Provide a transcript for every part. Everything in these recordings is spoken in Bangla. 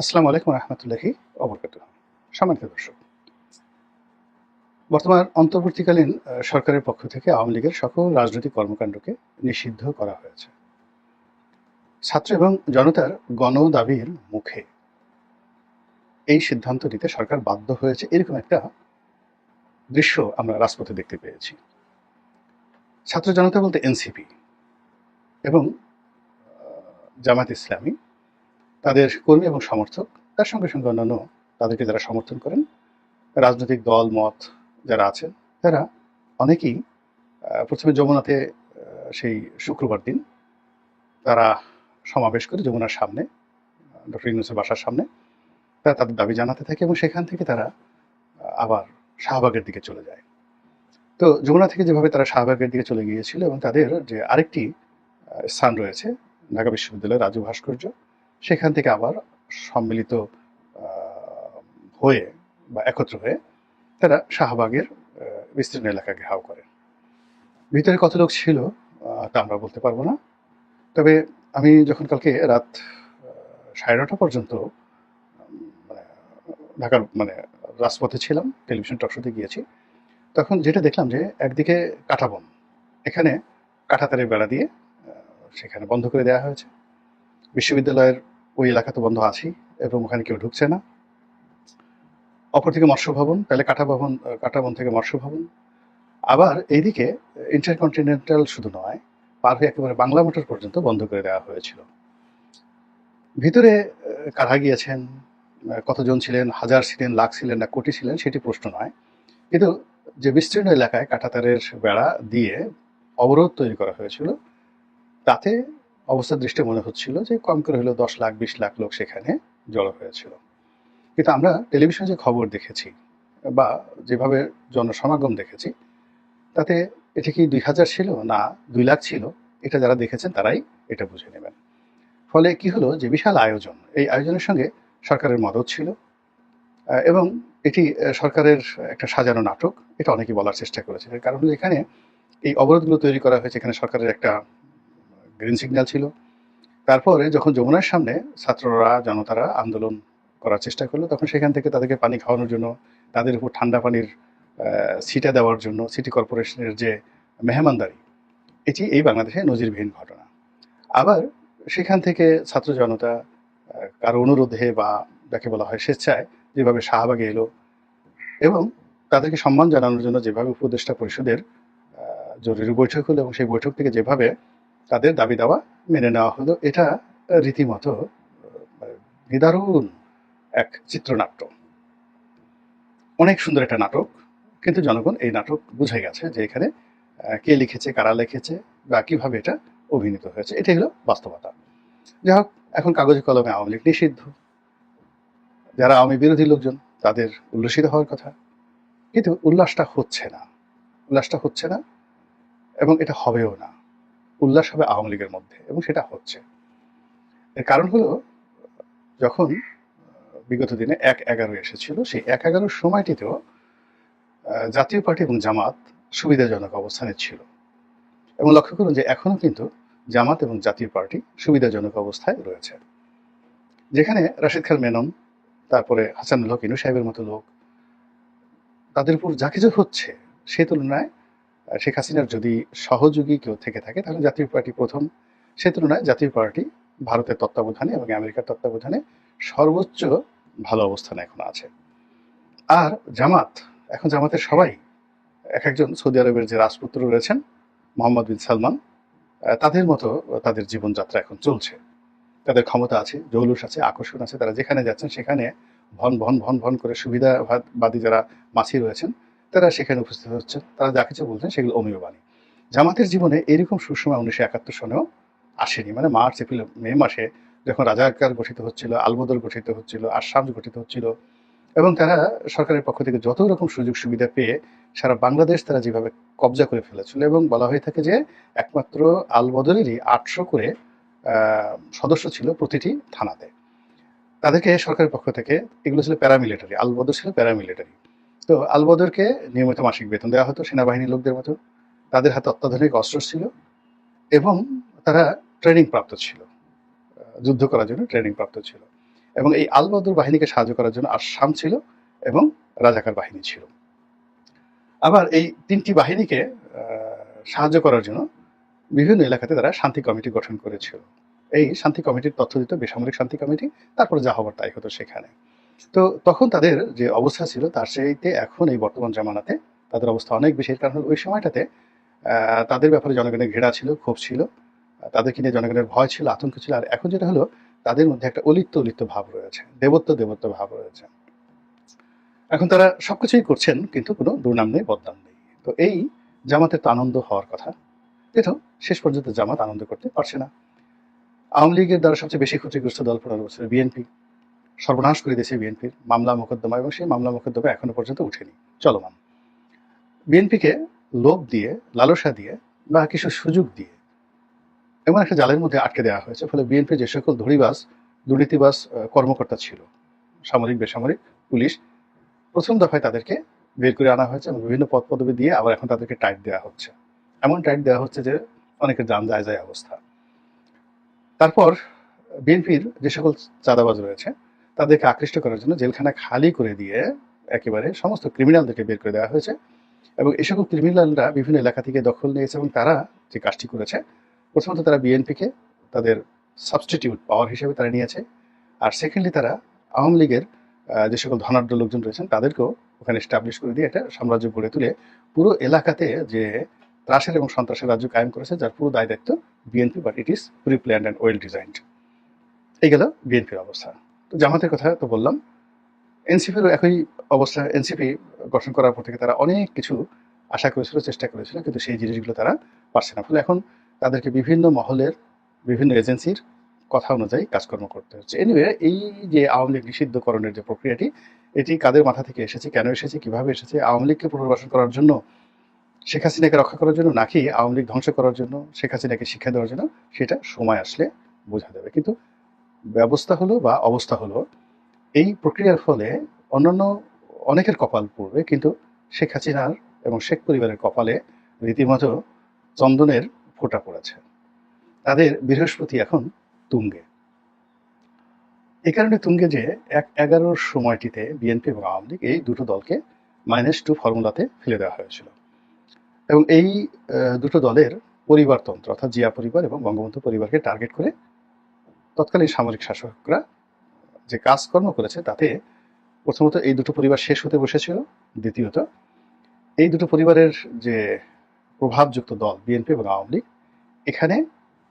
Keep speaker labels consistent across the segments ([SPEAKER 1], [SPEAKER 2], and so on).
[SPEAKER 1] আসসালামু আলাইকুম রহমতুল্লাহি অবরকাত সম্মানিত দর্শক, বর্তমান অন্তর্বর্তীকালীন সরকারের পক্ষ থেকে আওয়ামী লীগের সকল রাজনৈতিক কর্মকাণ্ডকে নিষিদ্ধ করা হয়েছে। ছাত্র এবং জনতার গণ দাবির মুখে এই সিদ্ধান্ত নিতে সরকার বাধ্য হয়েছে এরকম একটা দৃশ্য আমরা রাজপথে দেখতে পেয়েছি। ছাত্র জনতা বলতে এনসিপি এবং জামাত ইসলামী তাদের কর্মী এবং সমর্থক, তার সঙ্গে সঙ্গে অন্যান্য তাদেরকে যারা সমর্থন করেন, রাজনৈতিক দল, মত যারা আছেন, তারা অনেকেই প্রথমে যমুনাতে সেই শুক্রবার দিন তারা সমাবেশ করে যমুনার সামনে ডক্টর ইউনুসের বাসার সামনে। তারা তাদের দাবি জানাতে থাকে এবং সেখান থেকে তারা আবার শাহবাগের দিকে চলে যায়। তো যমুনা থেকে যেভাবে তারা শাহবাগের দিকে চলে গিয়েছিল এবং তাদের যে আরেকটি স্থান রয়েছে, ঢাকা বিশ্ববিদ্যালয়ের রাজু ভাস্কর্য সেখান থেকে আবার সম্মিলিত হয়ে বা একত্র হয়ে তারা শাহবাগের বিস্তীর্ণ এলাকা ঘেরাও করে। ভিতরে কত লোক ছিল তা আমরা বলতে পারব না। তবে আমি যখন কালকে রাত সাড়ে নটা পর্যন্ত মানে ঢাকার মানে রাজপথে ছিলাম, টেলিভিশন টকশোতে গিয়েছি, তখন যেটা দেখলাম যে একদিকে কাঁটাবন এখানে কাঁটাতারের বেড়া দিয়ে সেখানে বন্ধ করে দেওয়া হয়েছে। বিশ্ববিদ্যালয়ের ওই এলাকা তো বন্ধ আছেই এবং ওখানে কেউ ঢুকছে না। অপর থেকে মৎস্য ভবন তাহলে কাটা ভবন আহ, কাটা বন থেকে মৎস্য ভবন। আবার এইদিকে ইন্টারকন্টিনেন্টাল শুধু নয় পার হয়ে একেবারে বাংলা মোটর পর্যন্ত বন্ধ করে দেওয়া হয়েছিল। ভিতরে কারা গিয়েছেন কতজন ছিলেন হাজার ছিলেন লাখ ছিলেন না কোটি ছিলেন সেটি প্রশ্ন নয়। কিন্তু যে বিস্তীর্ণ এলাকায় কাঁটাতারের বেড়া দিয়ে অবরোধ তৈরি করা হয়েছিল তাতে অবস্থার দৃষ্টি মনে হচ্ছিল যে কম করে হলেও দশ লাখ, বিশ লাখ লোক সেখানে জড়ো হয়েছিল। কিন্তু আমরা টেলিভিশনে যে খবর দেখেছি বা যেভাবে জনসমাগম দেখেছি, তাতে এটা কি দুই হাজার ছিল? না, দুই লাখ ছিল। এটা যারা দেখেছেন তারাই এটা বুঝে নেবেন। ফলে কি হলো যে বিশাল আয়োজন। এই আয়োজনের সঙ্গে সরকারের মদত ছিল। এবং এটি সরকারের একটা সাজানো নাটক। এটা অনেকেই বলার চেষ্টা করেছে কারণ এখানে এই অবরোধগুলো তৈরি করা হয়েছে। এখানে সরকারের একটা গ্রিন সিগন্যাল ছিল। তারপরে যখন যমুনার সামনে ছাত্ররা, জনতারা আন্দোলন করার চেষ্টা করল, তখন সেখান থেকে তাদেরকে পানি খাওয়ানোর জন্য, তাদের উপর ঠান্ডা পানির ছিটা দেওয়ার জন্য সিটি কর্পোরেশনের যে মেহমানদারি, এটি এই বাংলাদেশে নজিরবিহীন ঘটনা। আবার সেখান থেকে ছাত্র জনতা কারও অনুরোধে বা যাকে বলা হয় স্বেচ্ছায় যেভাবে শাহবাগে এলো এবং তাদেরকে সম্মান জানানোর জন্য যেভাবে উপদেষ্টা পরিষদের জরুরি বৈঠক হলো এবং সেই বৈঠক থেকে যেভাবে তাদের দাবি দাওয়া মেনে নেওয়া হলো। এটা রীতিমতো নিদারুণ এক চিত্রনাট্য। অনেক সুন্দর একটা নাটক, কিন্তু জনগণ এই নাটক বুঝে গেছে যে এখানে কে লিখেছে, কারা লিখেছে বা কীভাবে এটা অভিনীত হয়েছে। এটাই হলো বাস্তবতা। যাই হোক, এখন কাগজে কলমে আওয়ামী লীগ নিষিদ্ধ। যারা আওয়ামী বিরোধী লোকজন, তাদের উল্লসিত হওয়ার কথা। কিন্তু উল্লাসটা হচ্ছে না। উল্লাসটা হচ্ছে না এবং এটা হবেও না। উল্লাস হবে আওয়ামী লীগের মধ্যে, এবং সেটা হচ্ছে। এর কারণ হলো, যখন বিগত দিনে এক এগারো এসেছিল, সেই এক এগারোর সময়টিতেও জাতীয় পার্টি এবং জামাত সুবিধাজনক অবস্থানে ছিল। এবং লক্ষ্য করুন যে এখনও কিন্তু জামাত এবং জাতীয় পার্টি সুবিধাজনক অবস্থায় রয়েছে। যেখানে রাশিদ খান মেনন, তারপরে হাসানুল হক, ইনু সাহেবের মতো লোক, তাদের উপর যা কিছু হচ্ছে সেই তুলনায় শেখ হাসিনার যদি সহযোগী কেউ থেকে থাকে তাহলে জাতীয় পার্টি প্রথম। সে তুলনায় জাতীয় পার্টি ভারতের তত্ত্বাবধানে এবং আমেরিকার তত্ত্বাবধানে সর্বোচ্চ ভালো অবস্থানে এখন আছে। আর জামাত এখন জামাতের সবাই এক একজন সৌদি আরবের যে রাজপুত্র রয়েছেন মোহাম্মদ বিন সালমান তাদের মতো তাদের জীবনযাত্রা এখন চলছে। তাদের ক্ষমতা আছে জৌলুস আছে আকর্ষণ আছে তারা যেখানে যাচ্ছেন সেখানে ভন ভন ভন ভন করে সুবিধাবাদী যারা মাছি রয়েছেন তারা সেখানে উপস্থিত হচ্ছেন। তারা যা কিছু বলছেন সেগুলো অমীয় বাণী জামাতের জীবনে এরকম সুসময় উনিশশো একাত্তর সনেও আসেনি। মানে মার্চ, এপ্রিল, মে মাসে যখন রাজাকার গঠিত হচ্ছিল আলবদর গঠিত হচ্ছিল, আসাম গঠিত হচ্ছিল এবং তারা সরকারের পক্ষ থেকে যত রকম সুযোগ সুবিধা পেয়ে সারা বাংলাদেশ তারা যেভাবে কবজা করে ফেলেছিল এবং বলা হয়ে থাকে যে একমাত্র আলবদলেরই আটশো করে সদস্য ছিল প্রতিটি থানাতে। তাদেরকে সরকারের পক্ষ থেকে, এগুলো ছিল প্যারামিলিটারি আলবদর ছিল প্যারামিলিটারি তো আলবদরকে নিয়মিত মাসিক বেতন দেওয়া হতো, সেনাবাহিনীর লোকদের মতো। তাদের হাতে অত্যাধুনিক অস্ত্র ছিল এবং তারা ট্রেনিং প্রাপ্ত ছিল। যুদ্ধ করার জন্য ট্রেনিং প্রাপ্ত ছিল। এবং এই আল বদর বাহিনীকে সাহায্য করার জন্য আসাম ছিল এবং রাজাকার বাহিনী ছিল। আবার এই তিনটি বাহিনীকে সাহায্য করার জন্য বিভিন্ন এলাকাতে তারা শান্তি কমিটি গঠন করেছিল। এই শান্তি কমিটির তথ্য দিত বেসামরিক শান্তি কমিটি, তারপর যা হবার তাই হতো সেখানে। তো তখন তাদের যে অবস্থা ছিল, তার সেইতে এখন এই বর্তমান জামানাতে তাদের অবস্থা অনেক বেশি। কারণ ওই সময়টাতে তাদের ব্যাপারে জনগণের ঘেরা ছিল, ক্ষোভ ছিল, তাদেরকে নিয়ে জনগণের ভয় ছিল, আতঙ্ক ছিল। আর এখন যেটা হলো, তাদের মধ্যে একটা অলিপ্ত অলিপ্ত ভাব রয়েছে, দেবত্ব দেবত্ব ভাব রয়েছে। এখন তারা সবকিছুই করছেন, কিন্তু কোনো দুর্নাম নেই, বদনাম নেই। তো এই জামাতের তো আনন্দ হওয়ার কথা। কিন্তু শেষ পর্যন্ত জামাত আনন্দ করতে পারছে না। আওয়ামী লীগের দ্বারা সবচেয়ে বেশি ক্ষতিগ্রস্ত দল পনেরো বছর বিএনপি। সর্বনাশ করে দিয়েছে বিএনপির মামলা মোকদ্দমা এবং সেই মামলা মোকদ্দমা এখনও পর্যন্ত উঠেনি। চলমান বিএনপিকে লোভ দিয়ে, লালসা দিয়ে বা কিছু সুযোগ দিয়ে এমন একটা জালের মধ্যে আটকে দেওয়া হয়েছে, ফলে বিএনপি যে সকল ধরিবাস দুর্নীতিবাস কর্মকর্তা ছিল, সামরিক, বেসামরিক, পুলিশ, প্রথম দফায় তাদেরকে বের করে আনা হয়েছে এবং বিভিন্ন পদ পদবি দিয়ে আবার এখন তাদেরকে টাইট দেওয়া হচ্ছে। এমন টাইট দেওয়া হচ্ছে যে অনেকের যান যায় যায় অবস্থা। তারপর বিএনপির যে সকল চাঁদাবাজ রয়েছে তাদেরকে আকৃষ্ট করার জন্য জেলখানা খালি করে দিয়ে একেবারে সমস্ত ক্রিমিনালদেরকে বের করে দেওয়া হয়েছে এবং এই সকল ক্রিমিনালরা বিভিন্ন এলাকা থেকে দখল নিয়েছে এবং তারা যে কাজটি করেছে, প্রথমত তারা বিএনপিকে তাদের সাবস্টিটিউট পাওয়ার হিসেবে তারা নিয়েছে আর সেকেন্ডলি তারা আওয়ামী লীগের যে সকল ধনাঢ্য লোকজন রয়েছেন তাদেরকেও ওখানে এস্টাবলিশ করে দিয়ে একটা সাম্রাজ্য গড়ে তুলে পুরো এলাকাতে যে ত্রাসের এবং সন্ত্রাসের রাজ্য কায়েম করেছে, যার পুরো দায় দায়িত্ব BNP but it is pre planned and well designed এই গেল বিএনপির অবস্থা। জামাতের কথা তো বললাম। এনসিপিরও একই অবস্থা, এনসিপি গঠন করার পর থেকে তারা অনেক কিছু আশা করেছিল, চেষ্টা করেছিল, কিন্তু সেই জিনিসগুলো তারা পারছে না। ফলে এখন তাদেরকে বিভিন্ন মহলের, বিভিন্ন এজেন্সির কথা অনুযায়ী কাজকর্ম করতে হচ্ছে। এনিওয়ে এই যে আওয়ামী লীগ নিষিদ্ধকরণের যে প্রক্রিয়াটি, এটি কাদের মাথা থেকে এসেছে, কেন এসেছে, কীভাবে এসেছে, আওয়ামী লীগকে পুনর্বাসন করার জন্য, শেখ হাসিনাকে রক্ষা করার জন্য, নাকি আওয়ামী লীগ ধ্বংস করার জন্য, শেখ হাসিনাকে শিক্ষা দেওয়ার জন্য, সেটা সময় আসলে বোঝা যাবে। কিন্তু ব্যবস্থা হলো বা অবস্থা হলো, এই প্রক্রিয়ার ফলে অন্যান্য অনেকের কপাল পড়বে, কিন্তু শেখ হাসিনার এবং শেখ পরিবারের কপালে রীতিমতো চন্দনের ফোঁটা পড়েছে। তাদের বৃহস্পতি এখন তুঙ্গে। এই কারণে তুঙ্গে যে এক এগারোর সময়টিতে বিএনপি এবং আওয়ামী লীগ এই দুটো দলকে মাইনাস টু ফর্মুলাতে ফেলে দেওয়া হয়েছিল। এবং এই দুটো দলের পরিবারতন্ত্র অর্থাৎ জিয়া পরিবার এবং বঙ্গবন্ধু পরিবারকে টার্গেট করে তৎকালীন সামরিক শাসকরা যে কাজকর্ম করেছে তাতে প্রথমত এই দুটো পরিবার শেষ হতে বসেছিল, দ্বিতীয়ত এই দুটো পরিবারের যে প্রভাবযুক্ত দল, বিএনপি এবং আওয়ামী লীগ, এখানে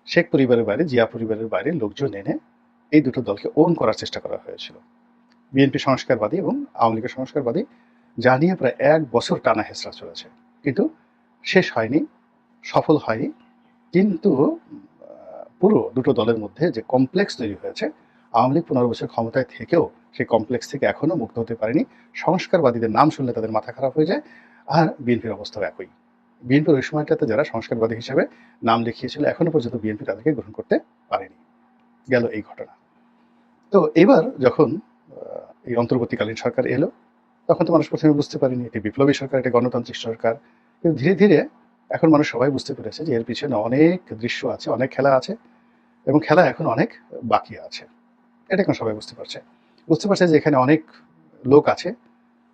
[SPEAKER 1] শেখ পরিবারের বাইরে, জিয়া পরিবারের বাইরে লোকজন এনে এই দুটো দলকে ওন করার চেষ্টা করা হয়েছিল। বিএনপি সংস্কারবাদী এবং আওয়ামী লীগের সংস্কারবাদী, যা নিয়ে প্রায় এক বছর টানা হেসরা চলেছে। কিন্তু শেষ হয়নি, সফল হয়নি, কিন্তু পুরো দুটো দলের মধ্যে যে কমপ্লেক্স তৈরি হয়েছে, আওয়ামী লীগ পনেরো বছর ক্ষমতায় থেকেও সেই কমপ্লেক্স থেকে এখনও মুক্ত হতে পারেনি। সংস্কারবাদীদের নাম শুনলে তাদের মাথা খারাপ হয়ে যায় আর বিএনপির অবস্থাও একই। বিএনপির ওই সময়টাতে যারা সংস্কারবাদী হিসেবে নাম লিখিয়েছিল, এখনও পর্যন্ত বিএনপি তাদেরকে গ্রহণ করতে পারেনি। গেল এই ঘটনা। তো এবার যখন এই অন্তর্বর্তীকালীন সরকার এলো, তখন তো মানুষ প্রথমে বুঝতে পারেনি এটি বিপ্লবী সরকার, এটি গণতান্ত্রিক সরকার। কিন্তু ধীরে ধীরে এখন মানুষ সবাই বুঝতে পেরেছে যে এর পিছনে অনেক দৃশ্য আছে, অনেক খেলা আছে এবং খেলা এখন অনেক বাকি আছে। এটা এখন সবাই বুঝতে পারছে। বুঝতে পারছে যে এখানে অনেক লোক আছে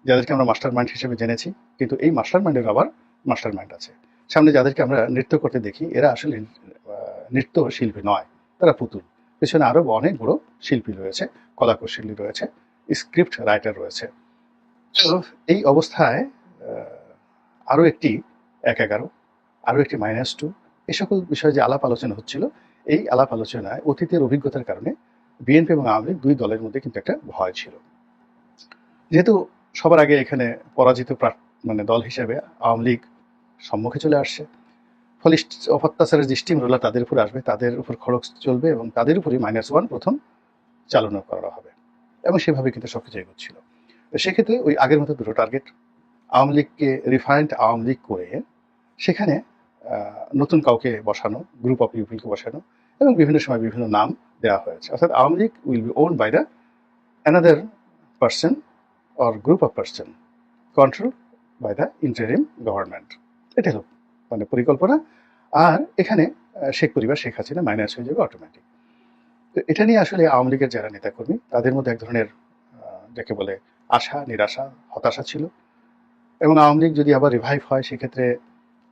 [SPEAKER 1] যাদেরকে আমরা মাস্টার মাইন্ড হিসেবে জেনেছি, কিন্তু এই মাস্টার মাইন্ডের আবার মাস্টার মাইন্ড আছে। সামনে যাদেরকে আমরা নৃত্য করতে দেখি, এরা আসলে নৃত্য শিল্পী নয়, তারা পুতুল। পেছনে আরও অনেক বড় শিল্পী রয়েছে, কলাকৌশলী রয়েছে, স্ক্রিপ্ট রাইটার রয়েছে। তো এই অবস্থায় আরও একটি এক এগারো আরও একটি মাইনাস টু এই সকল বিষয়ে যে আলাপ আলোচনা হচ্ছিল, এই আলাপ আলোচনায় অতীতের অভিজ্ঞতার কারণে বিএনপি এবং আওয়ামী লীগ দুই দলের মধ্যে কিন্তু একটা ভয় ছিল। যেহেতু সবার আগে এখানে পরাজিত মানে দল হিসেবে আওয়ামী লীগ সম্মুখে চলে আসছে, ফলে অত্যাচারের যে স্টিম রোলার তাদের উপর আসবে, তাদের উপর খরচ চলবে এবং তাদের উপরই মাইনাস ওয়ান প্রথম চালনা করা হবে। এবং সেভাবে কিন্তু সবকিছু এগোচ্ছিল। তো সেক্ষেত্রে ওই আগের মতো দুটো টার্গেট আওয়ামী লীগকে রিফাইন্ড আওয়ামী লীগ করে, সেখানে নতুন কাউকে বসানো গ্রুপ অফ পিপুলকে বসানো এবং বিভিন্ন সময় বিভিন্ন নাম দেওয়া হয়েছে। অর্থাৎ Awami League will be own by the another person or group of person control by the interim government এটা হলো মানে পরিকল্পনা। আর এখানে শেখ পরিবার, শেখ হাসিনা মাইনাস হয়ে যাবে অটোমেটিক তো এটা নিয়ে আসলে আওয়ামী লীগের যারা নেতাকর্মী, তাদের মধ্যে এক ধরনের যাকে বলে আশা, নিরাশা, হতাশা ছিল। এবং আওয়ামী লীগ যদি আবার রিভাইভ হয়, সেক্ষেত্রে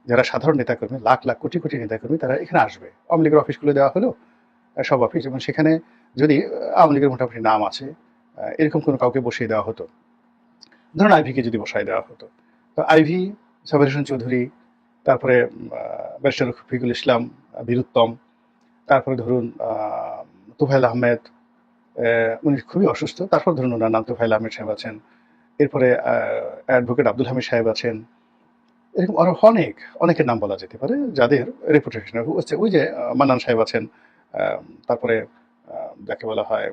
[SPEAKER 1] যারা সাধারণ নেতাকর্মী, লাখ লাখ, কোটি কোটি নেতাকর্মী, তারা এখানে আসবে। আওয়ামী লীগের অফিস খুলে দেওয়া হলো সব অফিস এবং সেখানে যদি আওয়ামী লীগের মোটামুটি নাম আছে এরকম কোনো কাউকে বসিয়ে দেওয়া হতো। ধরুন আইভিকে যদি বসাই দেওয়া হতো। তো আইভি সাবের হোসেন চৌধুরী, তারপরে ব্যারিস্টার রফিকুল ইসলাম বীরুত্তম, তারপরে ধরুন তুফাইল আহমেদ উনি খুবই অসুস্থ, তারপর ধরুন ওনার নাম তুফাইল আহমেদ সাহেব আছেন। এরপরে অ্যাডভোকেট আব্দুল হামিদ সাহেব আছেন। এরকম আরও অনেক, অনেকের নাম বলা যেতে পারে যাদের রেপুটেশন হচ্ছে ওই যে মান্নান সাহেব আছেন তারপরে যাকে বলা হয়,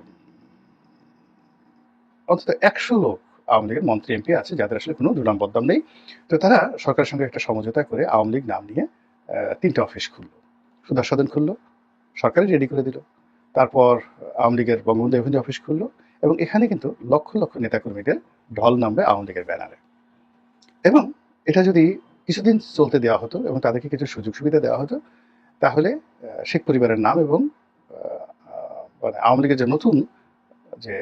[SPEAKER 1] অন্তত একশো লোক আওয়ামী লীগের মন্ত্রী, এমপি আছে যাদের আসলে কোনো দুর্নাম বদনাম নেই। তো তারা সরকারের সঙ্গে একটা সমঝোতা করে আওয়ামী লীগ নাম নিয়ে তিনটা অফিস খুললো। সুধা সদন খুললো, সরকারই রেডি করে দিল। তারপর আওয়ামী লীগের বঙ্গবন্ধু এভিনিউ অফিস খুললো এবং এখানে কিন্তু লক্ষ লক্ষ নেতাকর্মীদের ঢল নামবে আওয়ামী লীগের ব্যানারে। এবং এটা যদি কিছুদিন চলতে দেওয়া হতো এবং তাদেরকে কিছু সুযোগ সুবিধা দেওয়া হতো। তাহলে শেখ পরিবারের নাম এবং মানে আওয়ামী লীগের যে নতুন, যে